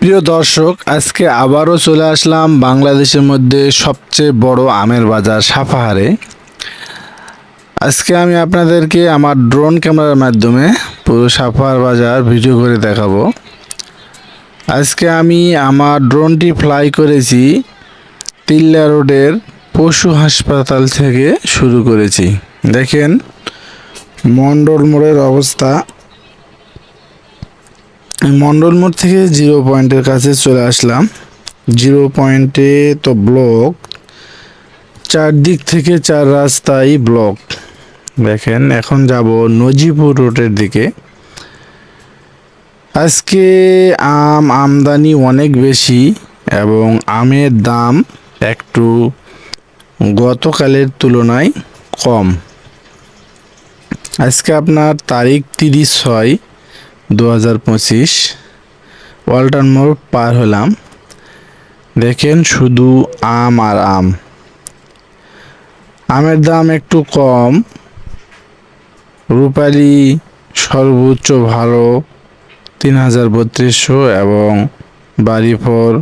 প্রিয় দর্শক, আজকে আবারও চলে আসলাম বাংলাদেশের মধ্যে সবচেয়ে বড় আমের বাজার সাপাহারে। আজকে আমি আপনাদেরকে আমার ড্রোন ক্যামেরার মাধ্যমে পুরো সাপাহার বাজার ভিডিও করে দেখাবো। আজকে আমি আমার ড্রোনটি ফ্লাই করেছি তিল্লা রোডের পশু হাসপাতাল থেকে শুরু করেছি। দেখেন, মন্ডল মোড়ের অবস্থা মন্ডল মোড় থেকে জিরো পয়েন্টের কাছে চলে আসলাম। জিরো পয়েন্টে তো ব্লক, চারদিক থেকে চার রাস্তায় ব্লক। দেখেন, এখন যাব নজিপুর রোডের দিকে। আজকে আম আমদানি অনেক বেশি এবং আমের দাম একটু গতকালের তুলনায় কম। আজকে আপনার তারিখ তিরিশ ছয়। দু হাজার পঁচিশ, ওয়ালটন মোড় পার হলাম। দেখেন শুধু আম আর আম। আমের দাম একটু কম। রূপালি সর্বোচ্চ ভালো তিন হাজার বত্রিশশো এবং বাড়িফোর